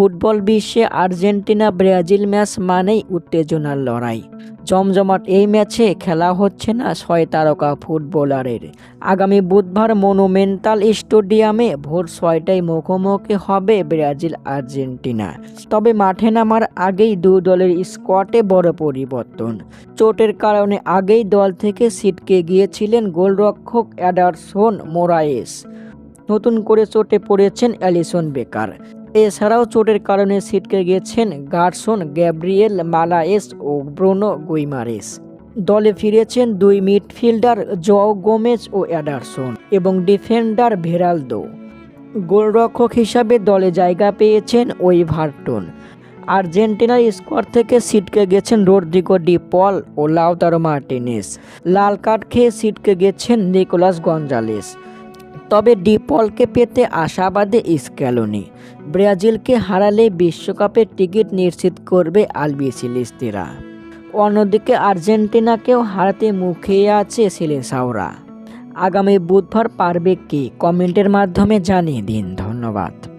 Football বিশ্বে Argentina, Brazil match মানেই উত্তেজনার লড়াই। জমজমাট এই ম্যাচে খেলা হচ্ছে না ছয় তারকা ফুটবলারের। আগামী বুধবার মনুমেন্টাল স্টেডিয়ামে ভোর ছয়টায় মুখোমুখি হবে ব্রাজিল আর্জেন্টিনা। তবে মাঠে নামার আগেই দু দলের স্কোয়াডে বড় পরিবর্তন। চোটের কারণে আগেই দল থেকে ছিটকে গিয়েছিলেন গোলরক্ষক অ্যাডারসন মোরায়েস। নতুন করে চোটে পড়েছেন অ্যালিসন বেকার। এছাড়াও চোটের কারণে ছিটকে গিয়েছেন গার্সন গ্যাব্রিয়েল মালায়েস ও ব্রুনো গুইমারেস। দলে ফিরেছেন দুই মিডফিল্ডার জ গোমেজ ও অ্যাডারসন এবং ডিফেন্ডার ভেরালদো। গোলরক্ষক হিসাবে দলে জায়গা পেয়েছেন ওই ভার্টন আর্জেন্টিনার স্কোয়াড থেকে ছিটকে গেছেন রোড্রিগো ডি পল ও লাউতারো মার্টিনেস। লাল কার্ড খেয়ে ছিটকে গেছেন নিকোলাস গঞ্জালেস। তবে ডিপলকে পেতে আশাবাদে স্ক্যালোনি। ব্রাজিলকে হারালে বিশ্বকাপের টিকিট নিশ্চিত করবে আলবিসিলিস্তিরা অন্যদিকে আর্জেন্টিনাকেও হারাতে মুখে আছে সিলেসাওরা। আগামী বুধবার পারবে কি? কমেন্টের মাধ্যমে জানিয়ে দিন। ধন্যবাদ।